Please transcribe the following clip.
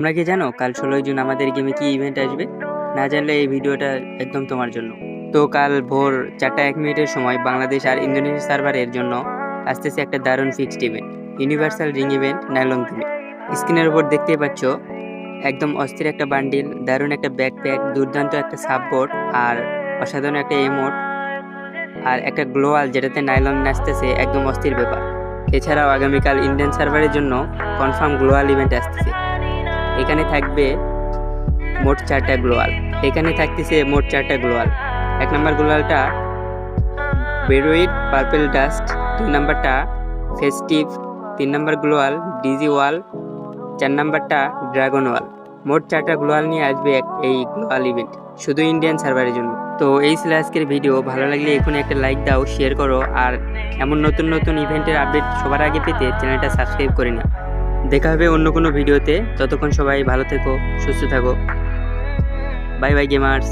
তোমরা কি জানো কাল ষোলোই জুন আমাদের গেমে কি ইভেন্ট আসবে? না জানলে এই ভিডিওটা একদম তোমার জন্য। তো কাল ভোর চারটা এক মিনিটের সময় বাংলাদেশ আর ইন্দোনেশিয়া সার্ভারের জন্য আসতেছে একটা দারুণ fixed event universal ring event nylon তুমি স্ক্রিনের উপর দেখতে পাচ্ছ, একদম অস্থির একটা বান্ডিল দারুণ একটা ব্যাকপ্যাক দুর্দান্ত একটা সাপবোর্ড আর অসাধারণ একটা এমোট আর একটা গ্লোয়াল যেটাতে নাইলন নাচতেছে, একদম অস্থির ব্যাপার। এছাড়াও আগামীকাল ইন্ডিয়ান সার্ভারের জন্য কনফার্ম গ্লোয়াল ইভেন্ট আসতেছে। এখানে থাকবে মোট চারটা গ্লোয়াল। এখানে থাকতেছে মোট চারটা গ্লোয়াল। এক নম্বর গ্লোয়ালটা বেরোইড পার্পেল ডাস্ট, দুই নম্বরটা ফেস্টিভ, তিন নম্বর গ্লোয়াল ডিজি ওয়াল, চার নম্বরটা ড্রাগন ওয়াল। মোট চারটা গ্লোয়াল নিয়ে আসবে এই গ্লোয়াল ইভেন্ট, শুধু ইন্ডিয়ান সার্ভারের জন্য। তো এই ছিল আজকের ভিডিও। ভালো লাগলে এখন একটা লাইক দাও, শেয়ার করো। আর এমন নতুন নতুন ইভেন্টের আপডেট সবার আগে পেতে চ্যানেলটা সাবস্ক্রাইব করে নাও। দেখা হবে অন্য কোনো ভিডিওতে। ততক্ষণ সবাই ভালো থেকো সুস্থ থাকো। Bye bye gamers